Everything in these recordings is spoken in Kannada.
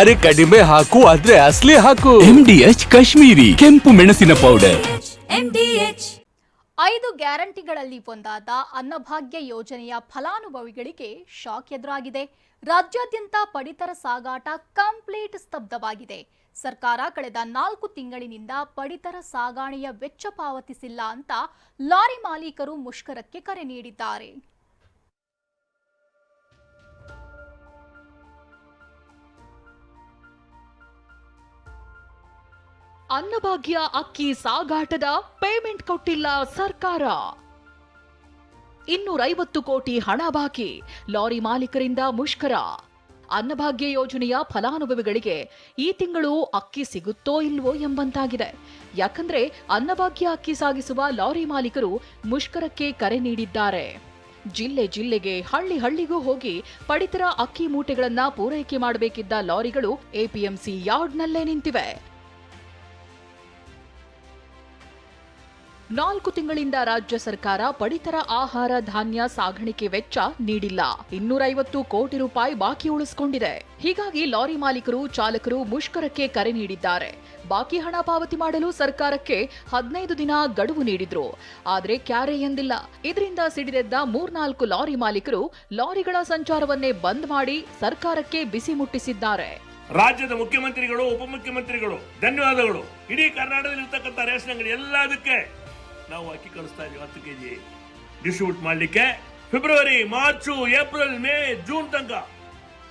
ಅರೆ ಕಡಿಮೆ ಹಾಕು ಆದ್ರೆ ಅಸ್ಲಿ ಹಾಕು. ಎಚ್ ಕಾಶ್ಮೀರಿ ಕೆಂಪು ಮೆಣಸಿನ ಪೌಡರ್ ಐದು ಗ್ಯಾರಂಟಿಗಳಲ್ಲಿ ಒಂದಾದ ಅನ್ನಭಾಗ್ಯ ಯೋಜನೆಯ ಫಲಾನುಭವಿಗಳಿಗೆ ಶಾಕ್ ಎದುರಾಗಿದೆ. ರಾಜ್ಯಾದ್ಯಂತ ಪಡಿತರ ಸಾಗಾಟ ಕಂಪ್ಲೀಟ್ ಸ್ತಬ್ಧವಾಗಿದೆ. ಸರ್ಕಾರ ಕಳೆದ ನಾಲ್ಕು ತಿಂಗಳಿನಿಂದ ಪಡಿತರ ಸಾಗಾಣೆಯ ವೆಚ್ಚ ಪಾವತಿಸಿಲ್ಲ ಅಂತ ಲಾರಿ ಮಾಲೀಕರು ಮುಷ್ಕರಕ್ಕೆ ಕರೆ ನೀಡಿದ್ದಾರೆ. ಅನ್ನಭಾಗ್ಯ ಅಕ್ಕಿ ಸಾಗಾಟದ ಪೇಮೆಂಟ್ ಕೊಟ್ಟಿಲ್ಲ ಸರ್ಕಾರ. ಇನ್ನೂರೈವತ್ತು ಕೋಟಿ ಹಣ ಬಾಕಿ, ಲಾರಿ ಮಾಲೀಕರಿಂದ ಮುಷ್ಕರ. ಅನ್ನಭಾಗ್ಯ ಯೋಜನೆಯ ಫಲಾನುಭವಿಗಳಿಗೆ ಈ ತಿಂಗಳು ಅಕ್ಕಿ ಸಿಗುತ್ತೋ ಇಲ್ವೋ ಎಂಬಂತಾಗಿದೆ. ಯಾಕಂದ್ರೆ ಅನ್ನಭಾಗ್ಯ ಅಕ್ಕಿ ಸಾಗಿಸುವ ಲಾರಿ ಮಾಲೀಕರು ಮುಷ್ಕರಕ್ಕೆ ಕರೆ ನೀಡಿದ್ದಾರೆ. ಜಿಲ್ಲೆ ಜಿಲ್ಲೆಗೆ ಹಳ್ಳಿ ಹಳ್ಳಿಗೂ ಹೋಗಿ ಪಡಿತರ ಅಕ್ಕಿ ಮೂಟೆಗಳನ್ನ ಪೂರೈಕೆ ಮಾಡಬೇಕಿದ್ದ ಲಾರಿಗಳು ಎಪಿಎಂಸಿ ಯಾರ್ಡ್ನಲ್ಲೇ ನಿಂತಿವೆ. ನಾಲ್ಕು ತಿಂಗಳಿಂದ ರಾಜ್ಯ ಸರ್ಕಾರ ಪಡಿತರ ಆಹಾರ ಧಾನ್ಯ ಸಾಗಾಣಿಕೆ ವೆಚ್ಚ ನೀಡಿಲ್ಲ. ಇನ್ನೂರೈವತ್ತು ಕೋಟಿ ರೂಪಾಯಿ ಬಾಕಿ ಉಳಿಸಿಕೊಂಡಿದೆ. ಹೀಗಾಗಿ ಲಾರಿ ಮಾಲೀಕರು, ಚಾಲಕರು ಮುಷ್ಕರಕ್ಕೆ ಕರೆ ನೀಡಿದ್ದಾರೆ. ಬಾಕಿ ಹಣ ಪಾವತಿ ಮಾಡಲು ಸರ್ಕಾರಕ್ಕೆ ಹದಿನೈದು ದಿನ ಗಡುವು ನೀಡಿದ್ರು. ಆದರೆ ಕ್ಯಾರೆ ಎಂದಿಲ್ಲ. ಇದರಿಂದ ಸಿಡಿದೆದ್ದ ಮೂರ್ನಾಲ್ಕು ಲಾರಿ ಮಾಲೀಕರು ಲಾರಿಗಳ ಸಂಚಾರವನ್ನೇ ಬಂದ್ ಮಾಡಿ ಸರ್ಕಾರಕ್ಕೆ ಬಿಸಿ ಮುಟ್ಟಿಸಿದ್ದಾರೆ. ರಾಜ್ಯದ ಮುಖ್ಯಮಂತ್ರಿಗಳು, ಉಪಮುಖ್ಯಮಂತ್ರಿಗಳು, ಧನ್ಯವಾದಗಳು. ಇಡೀ ಕರ್ನಾಟಕದಲ್ಲಿ ರೇಷನ್ ಅಂಗಡಿ ಎಲ್ಲದಕ್ಕೆ ನಾವು ಅಕ್ಕಿ ಕಳಿಸ್ತಾ ಇದೀವಿ ಹತ್ತು ಕೆಜಿ. ಡಿಸ್ಟ್ರಿಬ್ಯೂಟ್ ಮಾಡ್ಲಿಕ್ಕೆ February March April May June ತನಕ.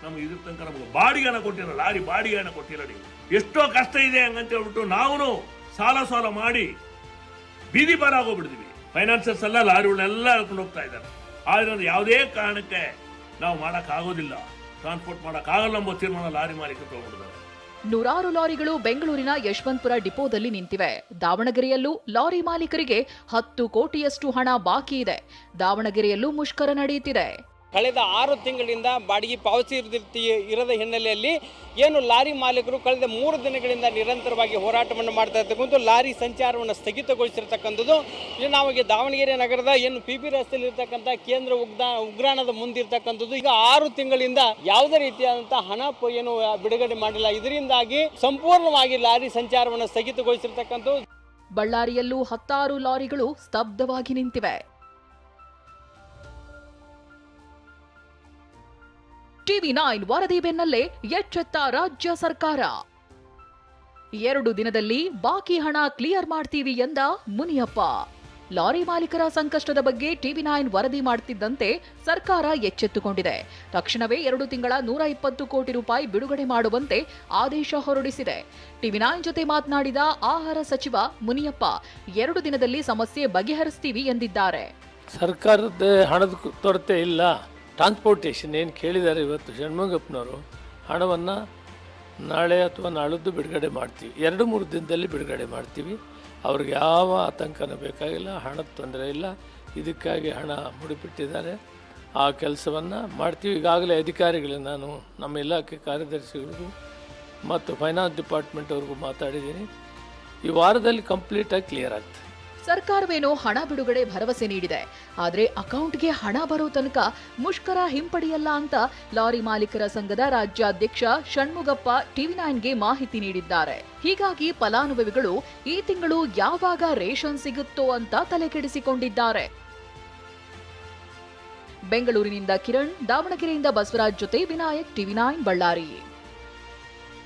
ನಮ್ಗೆ ಇದ್ರ ತನಕ ನಮ್ಗೆ ಬಾಡಿಗೆ ಹಣ ಲಾರಿ ಬಾಡಿಗೆ ಹಣ ನೀವು. ಎಷ್ಟೋ ಕಷ್ಟ ಇದೆ ಹಂಗಂತ ಹೇಳ್ಬಿಟ್ಟು ನಾವು ಸಾಲ ಸಾಲ ಮಾಡಿ ಬೀದಿ ಪಾರ ಆಗೋಗ್ಬಿಡ್ತೀವಿ ಫೈನಾನ್ಸರ್ಸ್ ಎಲ್ಲ ಲಾರಿಗಳನ್ನೆಲ್ಲ ಹೇಳ್ಕೊಂಡು ಹೋಗ್ತಾ ಇದ್ದಾರೆ. ಆದ್ರಿಂದ ಯಾವುದೇ ಕಾರಣಕ್ಕೆ ನಾವು ಮಾಡೋಕ್ಕಾಗೋದಿಲ್ಲ. ಟ್ರಾನ್ಸ್ಪೋರ್ಟ್ ಮಾಡೋಕ್ಕಾಗಲ್ಲ ಎಂಬ ತೀರ್ಮಾನ ಲಾರಿ ಮಾಲೀಕರು ತಗೊಂಡಿದ್ದಾರೆ ನೂರಾರು ಲಾರಿಗಳು ಬೆಂಗಳೂರಿನ ಯಶವಂತಪುರ ಡಿಪೋದಲ್ಲಿ ನಿಂತಿವೆ. ದಾವಣಗೆರೆಯಲ್ಲೂ ಲಾರಿ ಮಾಲೀಕರಿಗೆ ಹತ್ತು ಕೋಟಿಯಷ್ಟು ಹಣ ಬಾಕಿ ಇದೆ. ದಾವಣಗೆರೆಯಲ್ಲೂ ಮುಷ್ಕರ ನಡೆಯುತ್ತಿದೆ. ಕಳೆದ ಆರು ತಿಂಗಳಿಂದ ಬಾಡಿಗೆ ಪಾವತಿ ಇರದ ಹಿನ್ನೆಲೆಯಲ್ಲಿ ಏನು ಲಾರಿ ಮಾಲೀಕರು ಕಳೆದ ಮೂರು ದಿನಗಳಿಂದ ನಿರಂತರವಾಗಿ ಹೋರಾಟವನ್ನು ಮಾಡ್ತಾ ಇರ್ತಕ್ಕಂಥ ಲಾರಿ ಸಂಚಾರವನ್ನು ಸ್ಥಗಿತಗೊಳಿಸಿರ್ತಕ್ಕಂಥದ್ದು. ಇದು ನಮಗೆ ದಾವಣಗೆರೆ ನಗರದ ಏನು ಪಿ ರಸ್ತೆಯಲ್ಲಿ ಇರ್ತಕ್ಕಂಥ ಕೇಂದ್ರ ಉಗ್ರ ಉಗ್ರಾಣದ ಮುಂದಿರ್ತಕ್ಕಂಥದ್ದು ಈಗ ಆರು ತಿಂಗಳಿಂದ ಯಾವುದೇ ರೀತಿಯಾದಂಥ ಹಣ ಏನು ಬಿಡುಗಡೆ ಮಾಡಿಲ್ಲ. ಇದರಿಂದಾಗಿ ಸಂಪೂರ್ಣವಾಗಿ ಲಾರಿ ಸಂಚಾರವನ್ನು ಸ್ಥಗಿತಗೊಳಿಸಿರ್ತಕ್ಕಂಥದ್ದು. ಬಳ್ಳಾರಿಯಲ್ಲೂ ಹತ್ತಾರು ಲಾರಿಗಳು ಸ್ತಬ್ಧವಾಗಿ ನಿಂತಿವೆ. ಟಿವಿ ನೈನ್ ವರದಿ ಬೆನ್ನಲ್ಲೇ ಎಚ್ಚೆತ್ತ ರಾಜ್ಯ ಸರ್ಕಾರ. ಎರಡು ದಿನದಲ್ಲಿ ಬಾಕಿ ಹಣ ಕ್ಲಿಯರ್ ಮಾಡ್ತೀವಿ ಎಂದ ಮುನಿಯಪ್ಪ. ಲಾರಿ ಮಾಲೀಕರ ಸಂಕಷ್ಟದ ಬಗ್ಗೆ ಟಿವಿ ನೈನ್ ವರದಿ ಮಾಡುತ್ತಿದ್ದಂತೆ ಸರ್ಕಾರ ಎಚ್ಚೆತ್ತುಕೊಂಡಿದೆ. ತಕ್ಷಣವೇ ಎರಡು ತಿಂಗಳ ನೂರ ಇಪ್ಪತ್ತು ಕೋಟಿ ರೂಪಾಯಿ ಬಿಡುಗಡೆ ಮಾಡುವಂತೆ ಆದೇಶ ಹೊರಡಿಸಿದೆ. ಟಿವಿ ನೈನ್ ಜೊತೆ ಮಾತನಾಡಿದ ಆಹಾರ ಸಚಿವ ಮುನಿಯಪ್ಪ, ಎರಡು ದಿನದಲ್ಲಿ ಸಮಸ್ಯೆ ಬಗೆಹರಿಸ್ತೀವಿ ಎಂದಿದ್ದಾರೆ. ಸರ್ಕಾರದ ಹಣದ ಕೊರತೆ ಇಲ್ಲ. ಟ್ರಾನ್ಸ್ಪೋರ್ಟೇಷನ್ ಏನು ಕೇಳಿದ್ದಾರೆ ಇವತ್ತು ಷಣ್ಮುಗಪ್ಪನವರು, ಹಣವನ್ನು ನಾಳೆ ಅಥವಾ ನಾಳಿದ್ದು ಬಿಡುಗಡೆ ಮಾಡ್ತೀವಿ. ಎರಡು ಮೂರು ದಿನದಲ್ಲಿ ಬಿಡುಗಡೆ ಮಾಡ್ತೀವಿ. ಅವ್ರಿಗೆ ಯಾವ ಆತಂಕನೂ ಬೇಕಾಗಿಲ್ಲ, ಹಣದ ತೊಂದರೆ ಇಲ್ಲ. ಇದಕ್ಕಾಗಿ ಹಣ ಮುಡಿಪಿಟ್ಟಿದ್ದಾರೆ. ಆ ಕೆಲಸವನ್ನು ಮಾಡ್ತೀವಿ. ಈಗಾಗಲೇ ಅಧಿಕಾರಿಗಳು, ನಾನು ನಮ್ಮ ಇಲಾಖೆ ಕಾರ್ಯದರ್ಶಿಗಳಿಗೂ ಮತ್ತು ಫೈನಾನ್ಸ್ ಡಿಪಾರ್ಟ್ಮೆಂಟ್ ಅವ್ರಿಗೂ ಮಾತಾಡಿದ್ದೀನಿ. ಈ ವಾರದಲ್ಲಿ ಕಂಪ್ಲೀಟಾಗಿ ಕ್ಲಿಯರ್ ಆಗ್ತದೆ ಸರ್ಕಾರವೇನೋ ಹಣ ಬಿಡುಗಡೆ ಭರವಸೆ ನೀಡಿದೆ. ಆದರೆ ಅಕೌಂಟ್ಗೆ ಹಣ ಬರೋ ತನಕ ಮುಷ್ಕರ ಹಿಂಪಡೆಯಲ್ಲ ಅಂತ ಲಾರಿ ಮಾಲೀಕರ ಸಂಘದ ರಾಜ್ಯಾಧ್ಯಕ್ಷ ಷಣ್ಮುಗಪ್ಪ ಟಿವಿ ನೈನ್ಗೆ ಮಾಹಿತಿ ನೀಡಿದ್ದಾರೆ. ಹೀಗಾಗಿ ಫಲಾನುಭವಿಗಳು ಈ ತಿಂಗಳು ಯಾವಾಗ ರೇಷನ್ ಸಿಗುತ್ತೋ ಅಂತ ತಲೆಕೆಡಿಸಿಕೊಂಡಿದ್ದಾರೆ. ಬೆಂಗಳೂರಿನಿಂದ ಕಿರಣ್, ದಾವಣಗೆರೆಯಿಂದ ಬಸವರಾಜ್ ಜೊತೆ ವಿನಾಯಕ್, ಟಿವಿ ನೈನ್, ಬಳ್ಳಾರಿ.